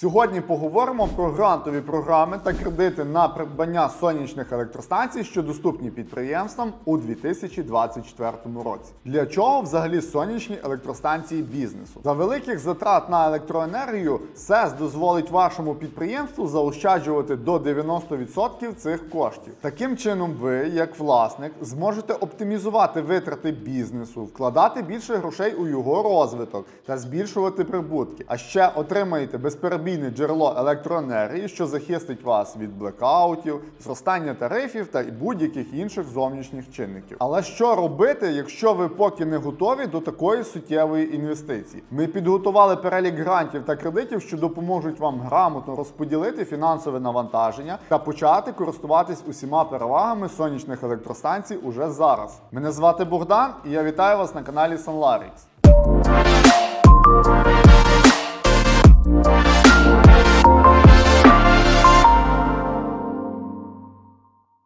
Сьогодні поговоримо про грантові програми та кредити на придбання сонячних електростанцій, що доступні підприємствам у 2024 році. Для чого взагалі сонячні електростанції бізнесу? За великих затрат на електроенергію СЕС дозволить вашому підприємству заощаджувати до 90% цих коштів. Таким чином, ви, як власник, зможете оптимізувати витрати бізнесу, вкладати більше грошей у його розвиток та збільшувати прибутки. А ще отримаєте безперебійне джерело електроенергії, що захистить вас від блекаутів, зростання тарифів та будь-яких інших зовнішніх чинників. Але що робити, якщо ви поки не готові до такої суттєвої інвестиції? Ми підготували перелік грантів та кредитів, що допоможуть вам грамотно розподілити фінансове навантаження та почати користуватись усіма перевагами сонячних електростанцій уже зараз. Мене звати Богдан, і я вітаю вас на каналі Sunlarix.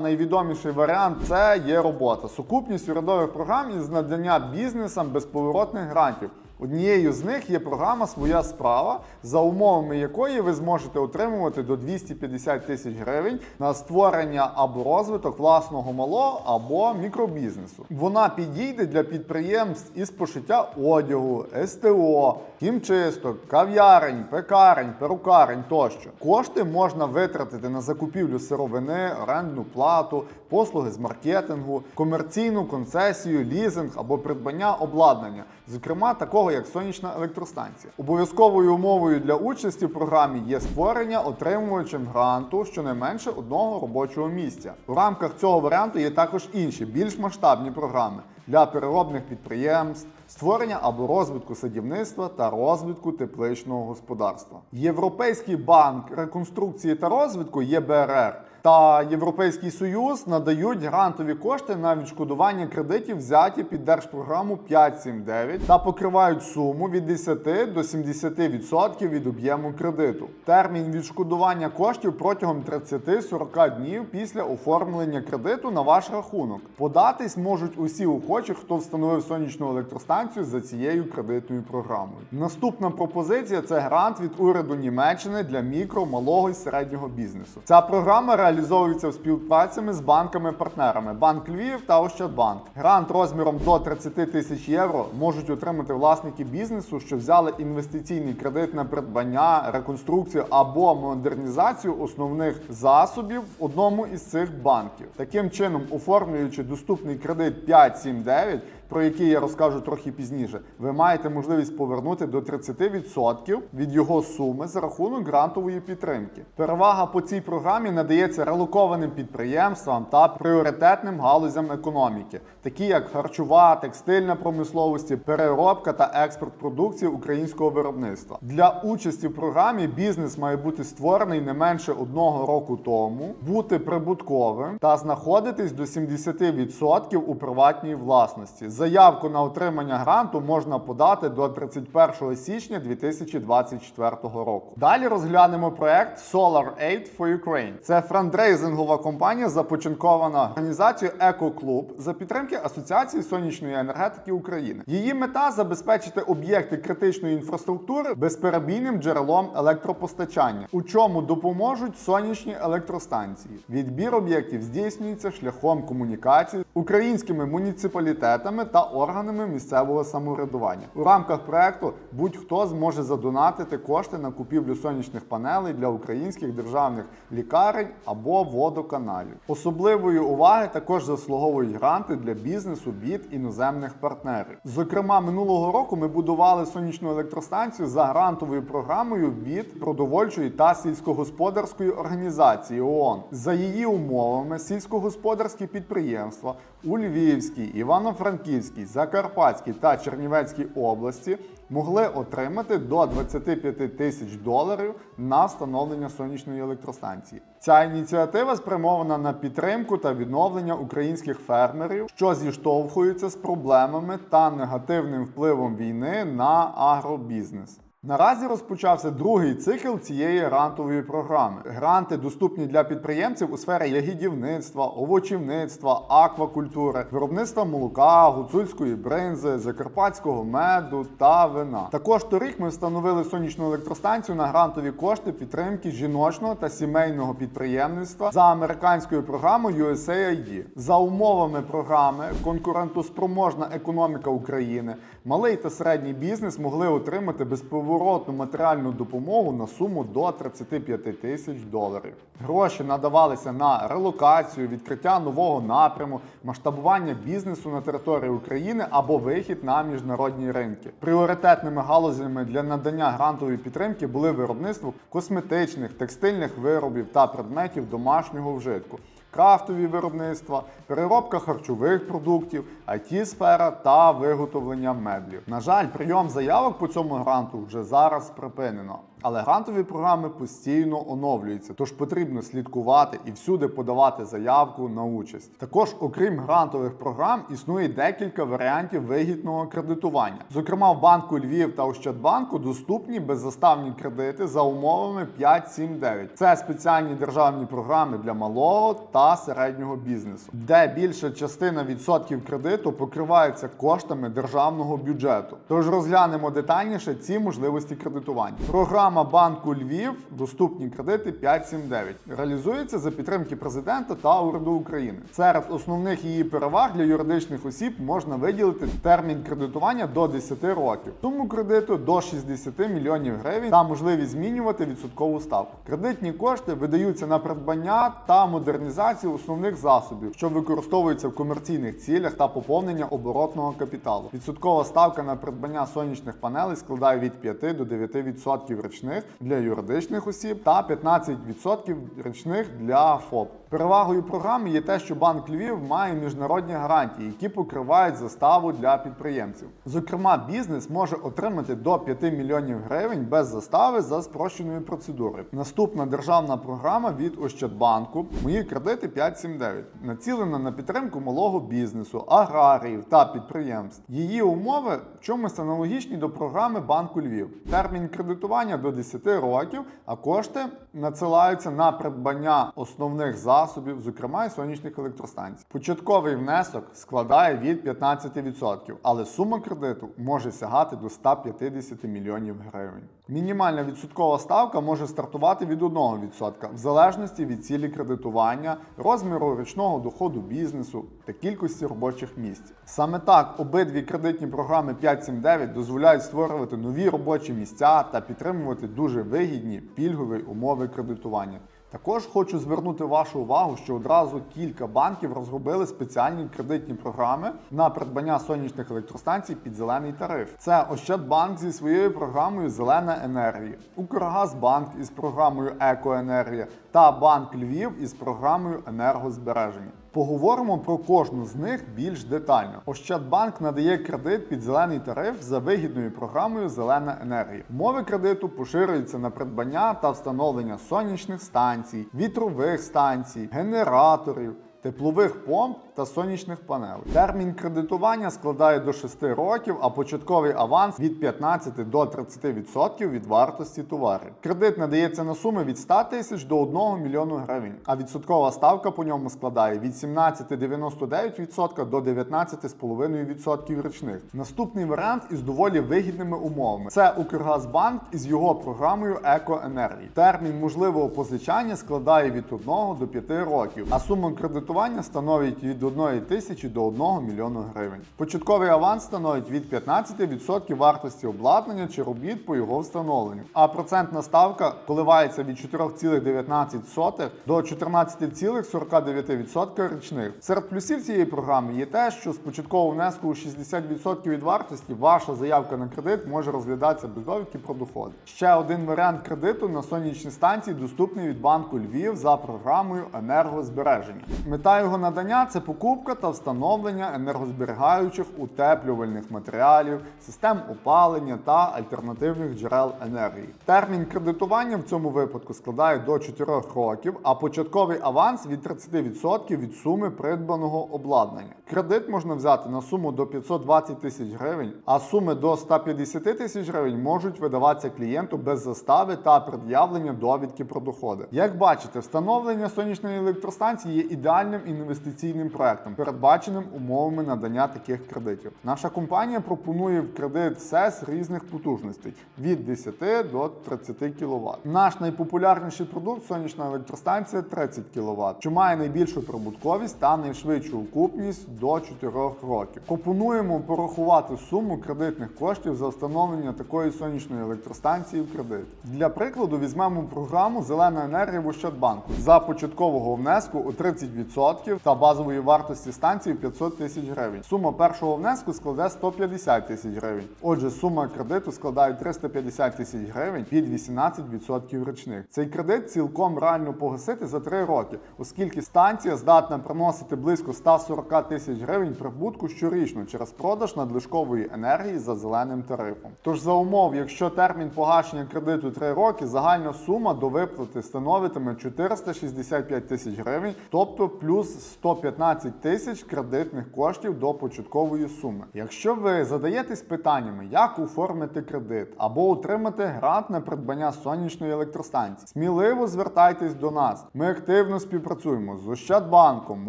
Найвідоміший варіант це є робота. Сукупність урядових програм із надання бізнесам безповоротних грантів. Однією з них є програма Своя справа, за умовами якої ви зможете отримувати до 250 тисяч гривень на створення або розвиток власного малого або мікробізнесу. Вона підійде для підприємств із пошиття одягу, СТО, хімчисток, кав'ярень, пекарень, перукарень тощо. Кошти можна витратити на закупівлю сировини, орендну плату, послуги з маркетингу, комерційну концесію, лізинг або придбання обладнання, зокрема такого як сонячна електростанція. Обов'язковою умовою для участі в програмі є створення отримувачем гранту щонайменше одного робочого місця. У рамках цього варіанту є також інші більш масштабні програми для переробних підприємств, створення або розвитку садівництва та розвитку тепличного господарства. Європейський банк реконструкції та розвитку ЄБРР та Європейський Союз надають грантові кошти на відшкодування кредитів, взяті під держпрограму 579 та покривають суму від 10 до 70% від об'єму кредиту. Термін відшкодування коштів протягом 30-40 днів після оформлення кредиту на ваш рахунок. Податись можуть усі охочі, хто встановив сонячну електростанцію за цією кредитною програмою. Наступна пропозиція це грант від уряду Німеччини для мікро, малого і середнього бізнесу. Ця програма реалізовується в співпрацями з банками-партнерами Банк Львів та Ощадбанк. Грант розміром до 30 тисяч євро можуть отримати власники бізнесу, що взяли інвестиційний кредит на придбання, реконструкцію або модернізацію основних засобів в одному із цих банків. Таким чином, оформлюючи доступний кредит 579, про який я розкажу трохи пізніше, ви маєте можливість повернути до 30% від його суми за рахунок грантової підтримки. Перевага по цій програмі надається релокованим підприємствам та пріоритетним галузям економіки, такі як харчова, текстильна промисловості, переробка та експорт продукції українського виробництва. Для участі в програмі бізнес має бути створений не менше одного року тому, бути прибутковим та знаходитись до 70% у приватній власності. Заявку на отримання гранту можна подати до 31 січня 2024 року. Далі розглянемо проект Solar Aid for Ukraine. Це франдрейзингова компанія, започаткована організацією EcoClub за підтримки Асоціації сонячної енергетики України. Її мета забезпечити об'єкти критичної інфраструктури безперебійним джерелом електропостачання, у чому допоможуть сонячні електростанції. Відбір об'єктів здійснюється шляхом комунікації з українськими муніципалітетами та органами місцевого самоврядування. У рамках проекту будь-хто зможе задонатити кошти на купівлю сонячних панелей для українських державних лікарень або водоканалів. Особливої уваги також заслуговують гранти для бізнесу від іноземних партнерів. Зокрема, минулого року ми будували сонячну електростанцію за грантовою програмою від продовольчої та сільськогосподарської організації ООН. За її умовами, сільськогосподарські підприємства у Львівській, Івано-Франківській, Закарпатській та Чернівецькій області могли отримати до 25 тисяч доларів на встановлення сонячної електростанції. Ця ініціатива спрямована на підтримку та відновлення українських фермерів, що зіштовхуються з проблемами та негативним впливом війни на агробізнес. Наразі розпочався другий цикл цієї грантової програми. Гранти доступні для підприємців у сфері ягідівництва, овочівництва, аквакультури, виробництва молока, гуцульської бринзи, закарпатського меду та вина. Також торік ми встановили сонячну електростанцію на грантові кошти підтримки жіночного та сімейного підприємництва за американською програмою USAID. За умовами програми конкурентоспроможна економіка України, малий та середній бізнес могли отримати безповоротну матеріальну допомогу на суму до 35 тисяч доларів. Гроші надавалися на релокацію, відкриття нового напряму, масштабування бізнесу на території України або вихід на міжнародні ринки. Пріоритетними галузями для надання грантової підтримки були виробництво косметичних, текстильних виробів та предметів домашнього вжитку крафтові виробництва, переробка харчових продуктів, it сфера та виготовлення меблів. На жаль, прийом заявок по цьому гранту вже зараз припинено. Але грантові програми постійно оновлюються, тож потрібно слідкувати і всюди подавати заявку на участь. Також, окрім грантових програм, існує декілька варіантів вигідного кредитування. Зокрема, в банку Львів та Ощадбанку доступні беззаставні кредити за умовами 5.7.9. Це спеціальні державні програми для малого та середнього бізнесу, де більша частина відсотків кредиту покривається коштами державного бюджету. Тож розглянемо детальніше ці можливості кредитування. Програма банку Львів доступні кредити 579 реалізується за підтримки президента та уряду України. Серед основних її переваг для юридичних осіб можна виділити термін кредитування до 10 років, суму кредиту до 60 мільйонів гривень та можливість змінювати відсоткову ставку. Кредитні кошти видаються на придбання та модернізацію основних засобів, що використовуються в комерційних цілях та поповнення оборотного капіталу. Відсоткова ставка на придбання сонячних панелей складає від 5 до 9% річних для юридичних осіб та 15% річних для ФОП. Перевагою програми є те, що банк Львів має міжнародні гарантії, які покривають заставу для підприємців. Зокрема, бізнес може отримати до 5 мільйонів гривень без застави за спрощеною процедурою. Наступна державна програма від Ощадбанку Мої кредити 579 націлена на підтримку малого бізнесу, аграріїв та підприємств. Її умови в чомусь аналогічні до програми банку Львів. Термін кредитування до 10 років, а кошти надсилаються на придбання основних засобів, зокрема і сонячних електростанцій. Початковий внесок складає від 15%, але сума кредиту може сягати до 150 мільйонів гривень. Мінімальна відсоткова ставка може стартувати від 1% в залежності від цілі кредитування, розміру річного доходу бізнесу та кількості робочих місць. Саме так обидві кредитні програми 579 дозволяють створювати нові робочі місця та підтримувати дуже вигідні пільгові умови кредитування. Також хочу звернути вашу увагу, що одразу кілька банків розробили спеціальні кредитні програми на придбання сонячних електростанцій під зелений тариф. Це Ощадбанк зі своєю програмою Зелена енергія, Укргазбанк із програмою Екоенергія та Банк Львів із програмою енергозбереження. Поговоримо про кожну з них більш детально. Ощадбанк надає кредит під зелений тариф за вигідною програмою Зелена енергія. Мови кредиту поширюються на придбання та встановлення сонячних станцій, вітрових станцій, генераторів. Теплових помп та сонячних панелей. Термін кредитування складає до 6 років, а початковий аванс від 15 до 30% від вартості товарів. Кредит надається на суми від 100 тисяч до 1 мільйону гривень, а відсоткова ставка по ньому складає від 17,99% до 19,5% річних. Наступний варіант із доволі вигідними умовами. Це Укргазбанк із його програмою Екоенергії. Термін можливого позичання складає від 1 до 5 років, а сума кредитування становить від 1 тисячі до 1 мільйону гривень. Початковий аванс становить від 15% вартості обладнання чи робіт по його встановленню. А процентна ставка коливається від 4,19 до 14,49% річних. Серед плюсів цієї програми є те, що з початкового внеску у 60% від вартості ваша заявка на кредит може розглядатися без довідки про доходи. Ще один варіант кредиту на сонячні станції доступний від банку Львів за програмою енергозбереження. Мета його надання це покупка та встановлення енергозберігаючих утеплювальних матеріалів, систем опалення та альтернативних джерел енергії. Термін кредитування в цьому випадку складає до 4 років, а початковий аванс від 30% від суми придбаного обладнання. Кредит можна взяти на суму до 520 тисяч гривень, а суми до 150 тисяч гривень можуть видаватися клієнту без застави та пред'явлення довідки про доходи. Як бачите, встановлення сонячної електростанції є ідеальним інвестиційним проектом, передбаченим умовами надання таких кредитів. Наша компанія пропонує в кредит СЕС різних потужностей від 10 до 30 кВт. Наш найпопулярніший продукт сонячна електростанція 30 кВт, що має найбільшу прибутковість та найшвидшу окупність до 4 років. Пропонуємо порахувати суму кредитних коштів за встановлення такої сонячної електростанції в кредит. Для прикладу візьмемо програму Зелена енергія в Ощадбанку за початкового внеску у 30% та базової вартості станції 500 тисяч гривень. Сума першого внеску складе 150 тисяч гривень. Отже, сума кредиту складає 350 тисяч гривень під 18% річних. Цей кредит цілком реально погасити за 3 роки, оскільки станція здатна приносити близько 140 тисяч гривень прибутку щорічно через продаж надлишкової енергії за зеленим тарифом. Тож за умов, якщо термін погашення кредиту 3 роки, загальна сума до виплати становитиме 465 тисяч гривень, тобто плюс 115 тисяч кредитних коштів до початкової суми. Якщо ви задаєтесь питаннями, як оформити кредит або отримати грант на придбання сонячної електростанції, сміливо звертайтесь до нас. Ми активно співпрацюємо з Ощадбанком,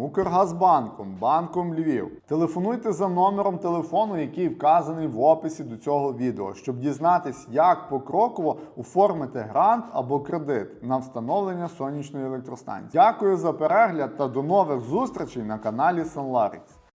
Укргазбанком, Банком Львів. Телефонуйте за номером телефону, який вказаний в описі до цього відео, щоб дізнатись, як покроково оформити грант або кредит на встановлення сонячної електростанції. Дякую за перегляд та до нових зустрічей на каналі Sunlarix.